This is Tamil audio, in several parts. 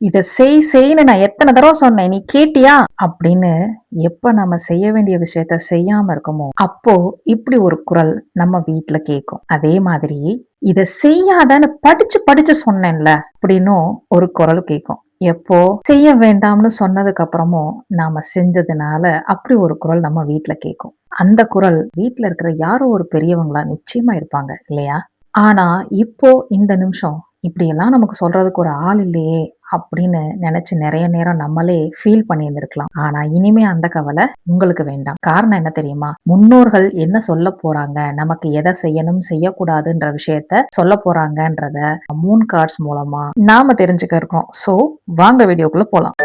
இத செய் செய்ன்னு நான் எத்தனை தடவை சொன்னேன். நீ கேட்டியா? அப்படின்னு எப்ப நம்ம செய்ய வேண்டிய விஷயத்த செய்யாம இருக்கோமோ அப்போ இப்படி ஒரு குரல் நம்ம வீட்டுல கேட்கும் அதே மாதிரி இத செய்யாதன்னு படிச்சு படிச்சு சொன்னேன்ல அப்படின்னும் ஒரு குரல் கேட்கும் எப்போ? செய்ய வேண்டாம்னு சொன்னதுக்கு அப்புறமும் நாம செஞ்சதுனால அப்படி ஒரு குரல் நம்ம வீட்டுல கேட்கும் அந்த குரல் வீட்டுல இருக்கிற யாரோ ஒரு பெரியவங்களா நிச்சயமா இருப்பாங்க இல்லையா? ஆனா இப்போ இந்த நிமிஷம் இப்படியெல்லாம் நமக்கு சொல்றதுக்கு ஒரு ஆள் இல்லையே அப்படின்னு நினைச்சு நிறைய நேரம் நம்மளே ஃபீல் பண்ணியிருந்திருக்கலாம். ஆனா இனிமே அந்த கவலை உங்களுக்கு வேண்டாம். காரணம் என்ன தெரியுமா? முன்னோர்கள் என்ன சொல்ல போறாங்க? நமக்கு எதை செய்யணும்? செய்யக்கூடாதுன்ற விஷயத்த சொல்ல போறாங்கன்றத மூன் கார்ட்ஸ் மூலமா நாம தெரிஞ்சுக்க இருக்கோம். சோ வாங்க வீடியோக்குள்ள போலாம்.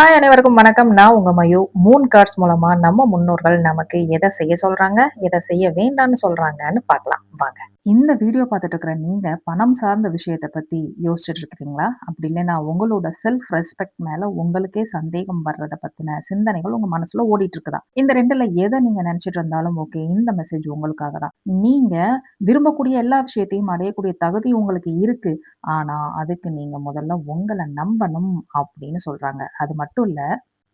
ஹாய் அனைவருக்கும் வணக்கம். நான் உங்க மயு. மூன் கார்ட்ஸ் மூலமா நம்ம முன்னோர்கள் நமக்கு எதை செய்ய சொல்றாங்க எதை செய்ய வேண்டாம்னு சொல்றாங்கன்னு பார்க்கலாம். வாங்க. இந்த வீடியோ பார்த்துட்டு இருக்கிற நீங்க பணம் சார்ந்த விஷயத்தை பத்தி யோசிச்சுட்டு இருக்கீங்களா அப்படி இல்லைன்னா உங்களோட செல்ஃப் ரெஸ்பெக்ட் மேல உங்களுக்கே சந்தேகம் வர்றத பத்தின சிந்தனைகள் உங்க மனசுல ஓடிட்டு இருக்குதா இந்த ரெண்டுல எதை நீங்க நினைச்சிட்டு இருந்தாலும் ஓகே இந்த மெசேஜ் உங்களுக்காக தான். நீங்க விரும்பக்கூடிய எல்லா விஷயத்தையும் அடையக்கூடிய தகுதி உங்களுக்கு இருக்கு. ஆனா அதுக்கு நீங்க முதல்ல உங்களை நம்பணும் அப்படின்னு சொல்றாங்க. அது மட்டும் இல்ல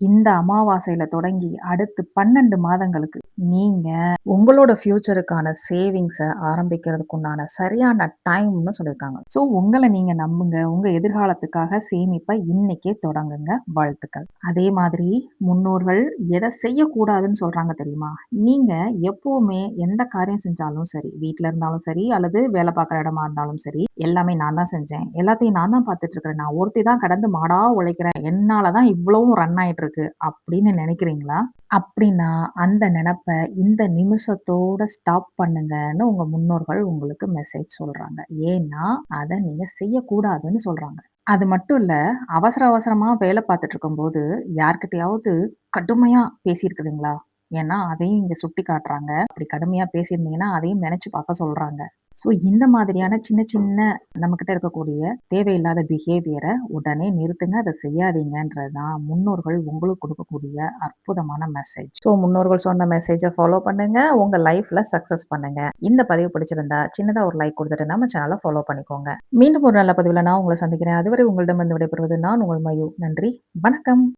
இந்த அமாவாசையில தொடங்கி அடுத்து பன்னெண்டு மாதங்களுக்கு நீங்க உங்களோட ஃபியூச்சருக்கான சேவிங்ஸை ஆரம்பிக்கிறதுக்குண்டான சரியான டைம்னு சொல்லியிருக்காங்க. ஸோ உங்களை நீங்க நம்புங்க. உங்க எதிர்காலத்துக்காக சேமிப்பை இன்னைக்கே தொடங்குங்க. வாழ்த்துக்கள். அதே மாதிரி முன்னோர்கள் எதை செய்யக்கூடாதுன்னு சொல்றாங்க தெரியுமா? நீங்க எப்பவுமே எந்த காரியம் செஞ்சாலும் சரி வீட்டுல இருந்தாலும் சரி அல்லது வேலை பார்க்குற இடமா இருந்தாலும் சரி எல்லாமே நான் தான் செஞ்சேன். எல்லாத்தையும் நான் தான் பார்த்துட்டு இருக்கிறேன். நான் ஒருத்தி தான் கடந்து மாடா உழைக்கிறேன். என்னாலதான் இவ்வளவும் ரன் ஆயிட்டு இருக்கு அப்படின்னு நினைக்கிறீங்களா? அப்படின்னா அந்த நினப்ப இந்த நிமிஷத்தோட ஸ்டாப் பண்ணுங்கன்னு உங்க முன்னோர்கள் உங்களுக்கு மெசேஜ் சொல்றாங்க. ஏன்னா அதை நீங்க செய்யக்கூடாதுன்னு சொல்றாங்க. அது மட்டும் இல்ல அவசர அவசரமா வேலை பார்த்துட்டு இருக்கும்போது யார்கிட்டயாவது கடுமையா பேசியிருக்குதுங்களா ஏன்னா அதையும் இங்க சுட்டி காட்டுறாங்க அப்படி கடுமையா பேசியிருந்தீங்கன்னா அதையும் நினைச்சு பார்க்க சொல்றாங்க. ஸோ இந்த மாதிரியான சின்ன சின்ன நம்மக்கிட்ட இருக்கக்கூடிய தேவையில்லாத பிஹேவியரை உடனே நிறுத்துங்க அதை செய்யாதீங்கன்றது தான் முன்னோர்கள் உங்களுக்கு கொடுக்கக்கூடிய அற்புதமான மெசேஜ் ஸோ முன்னோர்கள் சொன்ன மெசேஜை ஃபாலோ பண்ணுங்க உங்க லைஃப்ல சக்சஸ் பண்ணுங்க. இந்த பதிவு பிடிச்சிருந்தா சின்னதாக ஒரு லைக் கொடுத்துட்டு நம்ம சேனலை ஃபாலோ பண்ணிக்கோங்க. மீண்டும் ஒரு நல்ல பதிவில் நான் உங்களை சந்திக்கிறேன். அதுவரை உங்களிடம் வந்து விடைபெறுவது நான் உங்கள் மயு. நன்றி வணக்கம்.